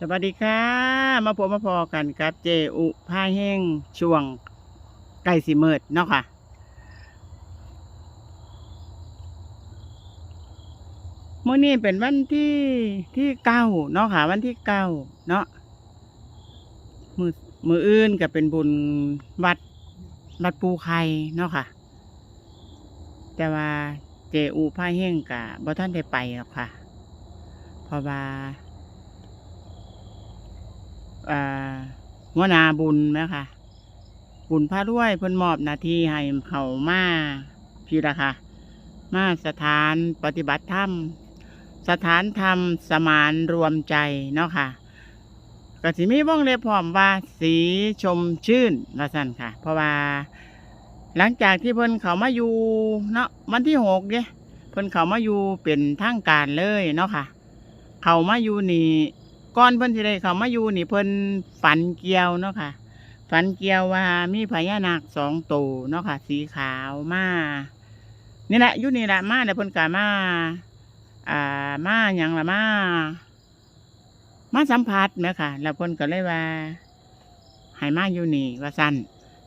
สวัสดีค่ะ มาพบมาพอกันกับเจอุผ้าแห้งช่วงไก่สีเมิดเนาะค่ะ เมื่อนี้เป็นวันที่ที่เก้าเนาะค่ะ วันที่เก้าเนาะมือมืออื่นก็เป็นบุญวัดวัดปูไข่เนาะค่ะ แต่ว่าเจอุผ้าแห้งกะบ่ท่านได้ไปหรอกค่ะ เพราะว่า หัวหนาบุญไหมคะบุญพระด้วยเพิ่นมอบหน้าที่ให้เขามาพี่ละค่ะ มาสถานปฏิบัติธรรม สถานธรรมสมานรวมใจเนาะค่ะก็สิมีวงเล็บพร้อมว่าสีชมชื่นว่าสั่นค่ะ เพราะว่า หลังจากที่เพิ่นเขามาอยู่เนาะวันที่หกเนี่ยเพิ่นเขามาอยู่เป็นทางการเลยเนาะค่ะ เขามาอยู่นี่ ก่อนเพิ่นสิได้เขามาอยู่นี่เพิ่นฝันเกี่ยวเนาะค่ะ ฝันเกี่ยวว่ามีพญานาคสองตัวเนาะค่ะ สีขาวมานี่แหละอยู่นี่แหละมาแล้วเพิ่นก็มา อ่ามาหยังละมามาสัมผัสแหมค่ะ แล้วเพิ่นก็เลยว่าให้มาอยู่นี่ ว่าสั้น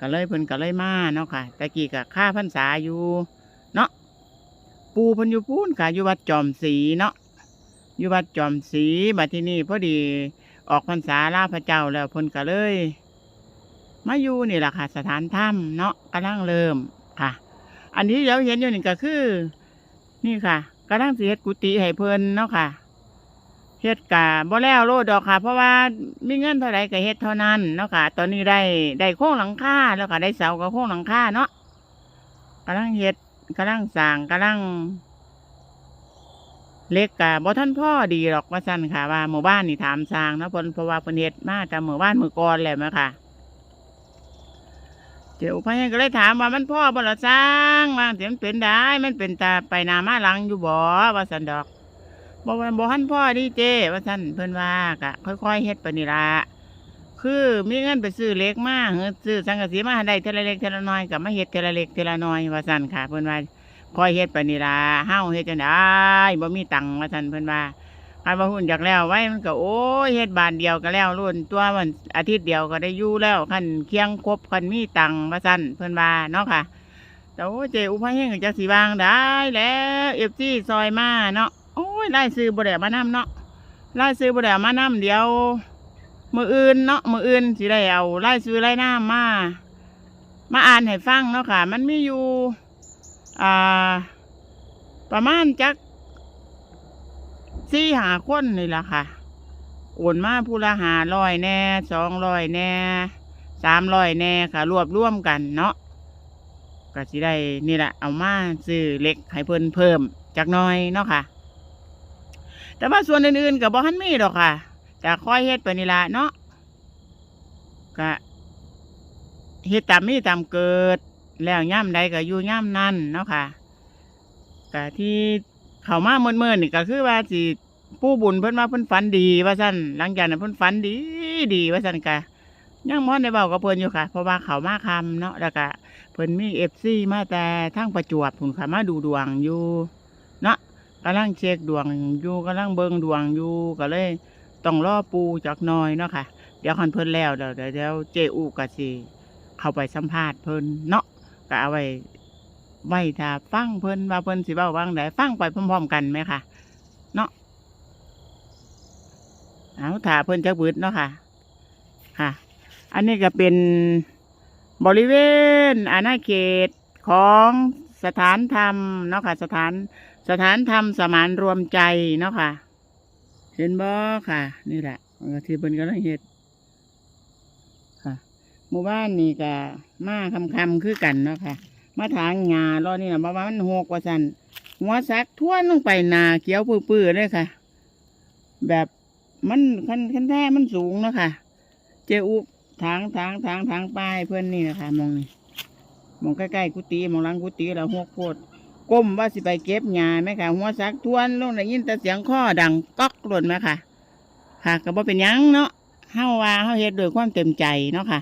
ก็เลยเพิ่นก็เลยมาเนาะค่ะตะกี้ก็ค่าพรรษาอยู่ เนาะปูเพิ่นอยู่ปูนค่ะอยู่วัดจอมศรีเนาะ อยู่วัดจอมศรีบัดที่นี่พอดีออกพรรษาลาพระเจ้าแล้วพิ่นก็เลย มาอยู่นี่แหละค่ะ สถานถ้ำเนาะกำลังเริ่มค่ะ อันนี้เดี๋ยวเห็นอยู่นี่ก็คือ นี่ค่ะกำลังสิเฮ็ดกุฏิให้เพิ่นเนาะค่ะเฮ็ดกะบ่แล้วโลดดอกค่ะ เพราะว่ามีเงินเท่าไรก็เฮ็ดเท่านั้นเนาะค่ะ ตอนนี้ได้ได้โค้งหลังคาแล้วก็ได้เสากับโค้งหลังคาเนาะกำลังเฮ็ดกำลังสร้างกำลัง เล็กกะบ่ท่านพ่อดีหรอกว่าสั่นค่ะว่าหมู่บ้านนี่ถามสร้างนะพิ่นเพราะว่าเพนเฮ็ดมาแต่หมู่บ้านมือก่อนแหละม่ค่ะเจ้าพายก็เลยถามว่ามันพ่อบ่ละสร้างว่าเสียมันเป็นได้มันเป็นตาไปนามาหลังอยู่บ่ว่าสันดอกบ่ว่าบ่ทันพ่อดีเจว่าสันเพิ่นว่ากะค่อยๆเฮ็ดไปนี่ละคือมีเงินไปซื้อเล็กมาเฮือซื้อสังกะสีมาให้ได้เทอละเล็กเทอละน้อยก็มาเฮ็ดเทอละเล็กเทอละน้อยว่าสันค่ะเพิ่นว่า คอยเฮ็ดไปนี่ล่ะเฮาเฮ็ดจังได๋บ่มีตังค์ว่าซั่นเพิ่นว่าคันว่หุ้นจากแล้วไว้มันก็โอ้ยเฮ็ดบานเดียวก็แล้วรุ่นตัวมันอาทิตย์เดียวก็ได้อยู่แล้วคันเคียงครบคันมีตังค์ว่าซั่นเพิ่นว่าเนาะค่ะ แต่โอ้เจอุปเฮงก็จักสิวางได้แล้ว FC ซอยมาเนาะโอ้ยรายซื้อบ่ได้มานํเนาะรายซื้อบ่ได้มานํเดี๋ยวมืออื่นเนาะมืออื่นสิได้เอารายซื้อรายน้ามา มาอ่านให้ฟังเนาะค่ะ มันมีอยู่ อ่า ประมาณจักสี่หาคนนี่แหละค่ะ โอนมาผู้ละหาร้อยแน่สองร้อยแน่สามร้อยแน่ค่ะ รวบรวมกันเนาะก็สิได้นี่แหละเอามาซื้อเล็กให้เพิ่นเพิ่มจักน้อยเนาะค่ะ แต่ว่าส่วนอื่นๆกับบ่ฮันมีดอกค่ะแต่ค่อยเฮ็ดไปนี่ละเนาะก็เฮ็ดตามมีตามเกิด แล้วย่ำใดก็อยู่ย่ำนั่นเนาะค่ะก็ที่เขามาเมื่อๆนี่ก็คือว่าสิผู้บุญเพิ่นว่าเพิ่นฝันดีว่าซั่นหลังจากนั้นเพิ่นฝันดีดีว่าซั่นกะยังมอนได้เบากับเพิ่นอยู่ค่ะ เพราะว่าเขามาคำเนาะแล้วก็เพิ่นมีเอฟซีมาแต่ทั้งประจวบพุ่นค่ะมาดูดวงอยู่เนาะกำลังเช็คดวงอยู่กำลังเบิ่งดวงอยู่ก็เลยต้องรอปูจักน่อยเนาะค่ะ เดี๋ยวคันเพิ่นแล้วเดี๋ยวเดี๋ยวเจอูก็สิเข้าไปสัมภาษณ์เพิ่นเนาะ ก็เอาไว้ไว้ถ้าฟังเพิ่นว่าเพิ่นสิเว้าว่างไดฟังไปพร้อมๆกันไหมค่ะ เนาะเอาถ้าเพิ่นจะบืดเนาะค่ะ ค่ะ อันนี้ก็เป็นบริเวณอาณาเขตของสถานธรรมเนาะค่ะ สถานสถานธรรมสมานรวมใจเนาะค่ะ เห็นบ่ค่ะ นี่แหละที่เพิ่นก็ลังเฮ็ดหมู่บ้านนี่ก็ มาคำคำคือกันเนาะค่ะ มาถางหญ้ารอนี่นะมาว่ามันหกว่าสันหัวซักท้วนลงไปนาเขี้ยวปื้อๆเลยค่ะ แบบมันคันคันแท้มันสูงเนาะค่ะ เจอุถางถางถางถางป้ายเพื่อนนี่นะคะมองนี่มองใกล้ๆกุฏิมองหลังกุฏิแล้วหกโพดก้มว่าสิไปเก็บหญ้าไหมค่ะ หัวซักทวนลงได้ยินแต่เสียงข้อดังก๊อกหล่นไหมค่ะ ค่ะก็บ่เป็นยังเนาะเฮาว่าเฮาเฮ็ดด้วยความเต็มใจเนาะค่ะ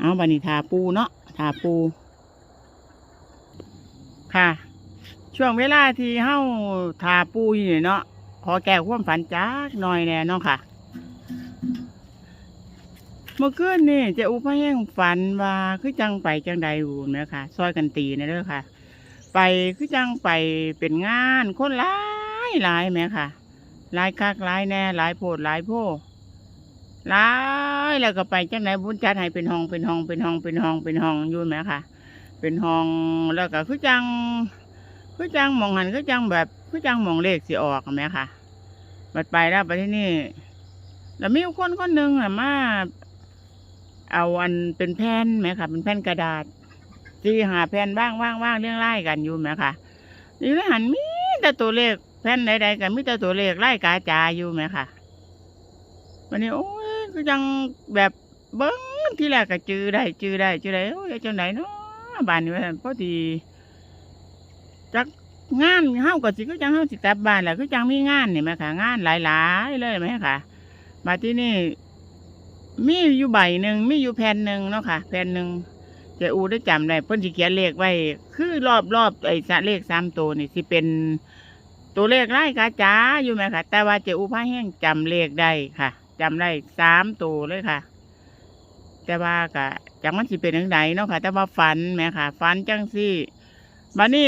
เอาบันนี้ทาปูเนาะทาปู ค่ะ ช่วงเวลาที่เฮาทาปูอยู่เนาะขอแก้ความฝันจักหน่อยแน่เนาะค่ะ เมื่อคืนนี่เจะอุพาแห้งฝันว่าคือจังไปจังใดอยู่ไหมคะซอยกันตีนะเด้อค่ะ ไปคือจังไปเป็นงานคนหลายหลายไหมค่ะหลายคักหลายแน่หลายโพดหลายโพ หลายแล้วก็ไปจังไหนบุญจัดให้เป็นห้องเป็นห้องเป็นห้องเป็นห้องเป็นห้องอยู่ไหมค่ะ เป็นห้องแล้วก็คือจังคือจังมองหันคือจังแบบคือจังมองเลขสิออกไหมค่ะบัดไปแล้วไปที่นี่แล้วมีคนคนหนึ่งน่ะมาเอาอันเป็นแผ่นไหมค่ะ เป็นแผ่นกระดาษที่หาแผ่นว่างว่างว่างเรียงไล่กันอยู่ไหมค่ะนี่เลยหันมีแต่ตัวเลขแผ่นใดๆกันมีแต่ตัวเลขไล่กาจาอยู่ไหมค่ะวันนี้โอ้ย ก็ยังแบบเบิ้งที่แรกก็จือได้จือได้จือได้โอ้ยจังไหนเนาะบ้านนี้ว่าซั่นพอดีจักงานเฮาก็สิก็จังเฮาสิกลับบ้านแหละคือจังมีงานนี่ไหมค่ะ งานหลายๆเลยไหมค่ะ มาที่นี่มีอยู่ใบหนึ่งมีอยู่แผ่นหนึ่งเนาะค่ะ แผ่นหนึ่งเจ้าอูได้จำได้เพิ่นสิเขียนเลขไว้ คือรอบรอบไอ้สะเลขสามตัวนี่สิเป็นตัวเลขไล่กาจ้าอยู่ไหมค่ะ แต่ว่าเจ้าอูพาแห้งจำเลขได้ค่ะ จำได้สามตัวเลยค่ะ แต่ว่ากะจังมันสิเป็นยังไงเนาะค่ะ แต่ว่าฝันแหมค่ะฝันจังสี่บัดนี้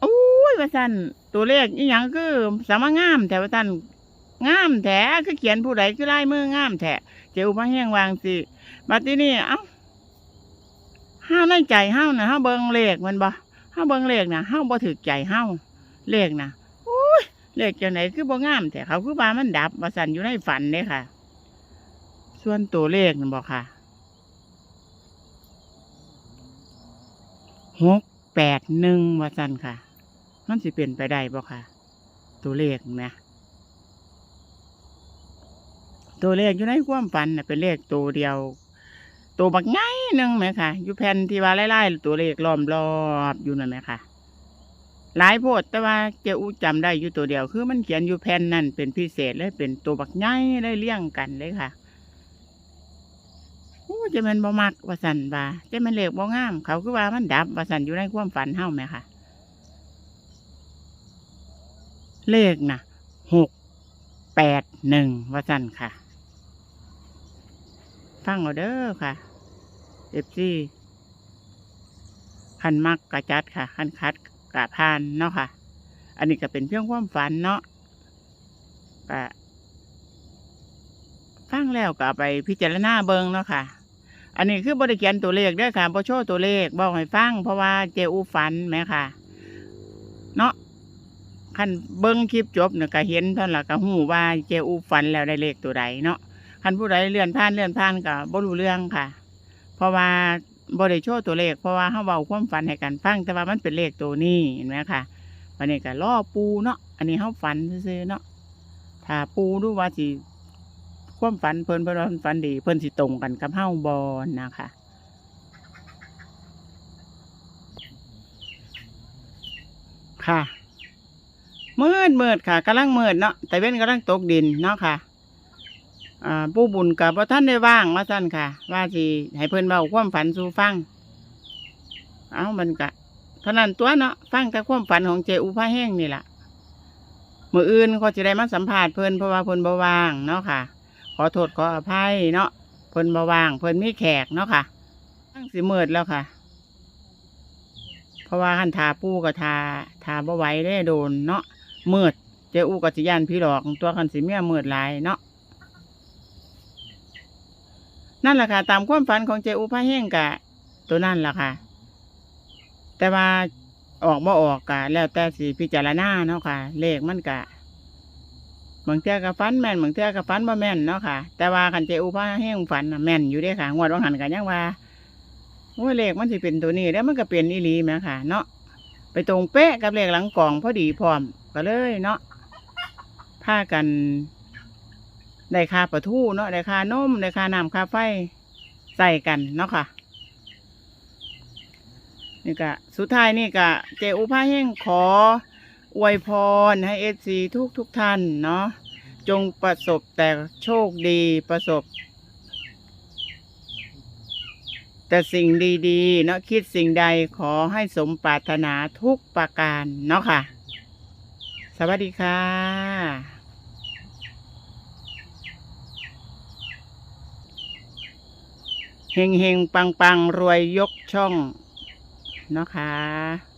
โอ้ยว่าซั่นตัวเลขอีหยังคือสามารถงามแต่ว่าท่านงามแท้คือเขียนผู้ใดคือลายมืองามแท้เจ้ามาแห้งวางสิมาที่นี่เอ้าห้าในใจเฮ้านะเฮ้าเบิงเลขมันบ่เฮ้าเบิงเลขนะเฮ้าบ่ถึกใจเฮ้าเลขนะ เลขจังไหนคือบ่งามแต่เขาคือว่ามันดับว่าสันอยู่ในฝันเด้ค่ะ ส่วนตัวเลขนั่นบอกค่ะหกแปดหนึ่งว่าสันค่ะ มันสิเป็นไปได้บ่ค่ะ ตัวเลขนะตัวเลขอยู่ในความฝันนะเป็นเลขตัวเดียว ตัวบักง่ายหนึ่งไหมค่ะอยู่แผ่นที่ว่าไล่ๆตัวเลขล้อมรอบอยู่นั่นไหมค่ะ หลายโพดแต่ว่าเจ้าอูจำได้อยู่ตัวเดียว คือมันเขียนอยู่แผ่นนั่นเป็นพิเศษเลยเป็นตัวบักง่ายได้เลี่ยงกันเลยค่ะโอ้จะมันบ่มักว่าสันว่าจะมันเลขบ่งาม เขาคือว่ามันดับว่าสันอยู่ในความฝันเฮ้าไหมค่ะ เลขน่ะหกแปดหนึ่งว่าสันค่ะ ฟังเอาเด้อค่ะเอฟซีขันมักกระจัดค่ะขันคัด กระพานเนาะค่ะ อันนี้ก็เป็นเพียงความฝันเนาะก็ฟังแล้วก็ไปพิจารณาเบิงเนาะค่ะ อันนี้คือบริเขียนตัวเลขด้วยค่ะบอโชว์ตัวเลขบอกให้ฟังเพราะว่าเจอูฝันไหมค่ะ เนาะคันเบิ้งคลิปจบเนี่ยก็เห็นท่านละก็หูว่าเจอูฝันแล้วได้เลขตัวใดเนาะคันผู้ใดเลื่อนผ่านเลื่อนผ่านก็บ่รู้เรื่องค่ะ เพราะว่า บ่ได้โชว์ตัวเลขเพราะว่าเฮาเว้าความฝันให้กันฟังแต่ว่ามันเป็นเลขตัวนี้เห็นไหมค่ะวันนี้ก็ล่อปูเนาะอันนี้เฮาฝันซื่อๆเนาะถ้าปูดูว่าสิความฝันเพิ่นเพิ่นว่าเพิ่นฝันดี เพิ่นสิตรงกันกับเฮาบ่นะคะค่ะเมืดมืดค่ะกำลังเมืดเนาะแต่เว้นกำลังตกดินเนาะค่ะ อ่าผู้บุญกับท่านได้ว่างว่าท่านค่ะ ว่าสิให้เพิ่นเบาความฝันสู่ฟัง เอามันกะเท่านั้นตัวเนาะฟังแต่ความฝันของเจอูผ้าแห้งนี่แหละมืออื่นก็จะได้มาสัมภาษณ์เพิ่นเพราะว่าเพิ่นบ่ว่างเนาะค่ะ ขอโทษขออภัยเนาะเพิ่นบ่ว่างเพิ่นมีแขกเนาะค่ะตั้งสิมืดแล้วค่ะ เพราะว่าหันทาปูกับทาทาบ่ไหวได้โดนเนาะเมืดเจอูกับสิยานพี่หลอกตัวคันสิเมียมืดหลายเนาะ นั่นแหละค่ะ ตามความฝันของเจอูพาเฮงกะ ตัวนั่นแหละค่ะ แต่ว่าออกบ่ออกกะ แล้วแต่สิพิจารณาเนาะค่ะ เลขมันกะบางเทื่อกับฟันแม่นบางเทื่อกับฟันบ่แม่นเนาะค่ะ แต่ว่าคันเจอูพาเฮงฝันน่ะแม่นอยู่เด้ค่ะงวดวังหันกันยังว่าโอ้ยเลขมันสิเป็นตัวนี้แล้วมันก็เป็นอีหลีแหมค่ะ เนาะไปตรงเป๊ะกับเลขหลังกล่องพอดีพร้อมก็เลยเนาะพากัน ได้ค่าปลาทูเนาะได้ค่านมได้ค่าน้ำค่าไฟใส่กันเนาะค่ะ นี่ก็สุดท้ายนี่ก็เจอุภาเฮงขอ อวยพรให้เอซีทุกทุกท่านเนาะจงประสบแต่โชคดีประสบ แต่สิ่งดีๆ เนาะคิดสิ่งใดขอให้สมปรารถนาทุกประการเนาะค่ะ สวัสดีค่ะ เฮงเฮงปังปังรวยยกช่อง เนาะค่ะ